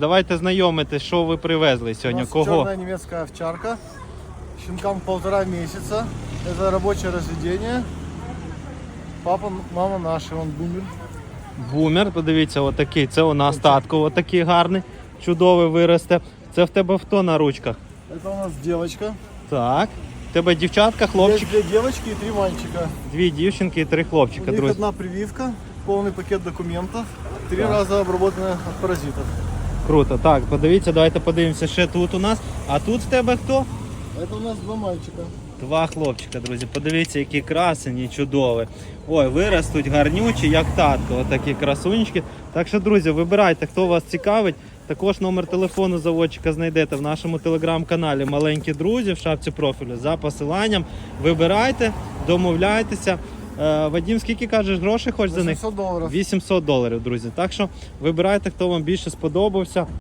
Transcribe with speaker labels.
Speaker 1: Давайте знайомити, що ви привезли
Speaker 2: У
Speaker 1: сьогодні.
Speaker 2: нас
Speaker 1: Кого?
Speaker 2: черная немецкая овчарка. Щенкам полтора месяца. Это рабочее разведение. Папа, мама наши, он бумер.
Speaker 1: Бумер, подивіться, отакий. Це у нас татко, отакий гарний, чудовий виросте. Це в тебе хто на ручках?
Speaker 2: Это у нас девочка.
Speaker 1: Так. В тебе дівчатка, хлопчик,
Speaker 2: Есть две девочки и три мальчика.
Speaker 1: дві дівчинки і три
Speaker 2: У
Speaker 1: хлопчика,
Speaker 2: них
Speaker 1: друзі.
Speaker 2: одна прививка, полный пакет документов, три раза обработаны от паразитов.
Speaker 1: Круто. Так, подивіться, давайте подивимося ще тут у нас. А тут в тебе хто?
Speaker 2: Это у нас два мальчика.
Speaker 1: Два хлопчика, друзі. Подивіться, які красені, чудові. Ой, виростуть гарнючі, як татко. Отакі красунечки. Так що, друзі, вибирайте, хто вас цікавить. Також номер телефону заводчика знайдете в нашому телеграм-каналі Маленькі друзі в шапці профілю за посиланням. Вибирайте, домовляйтеся. Е, Вадім, скільки кажеш грошей хоч за них?
Speaker 2: 800 доларів.
Speaker 1: 800 доларів, друзі. Так що вибирайте, хто вам більше сподобався.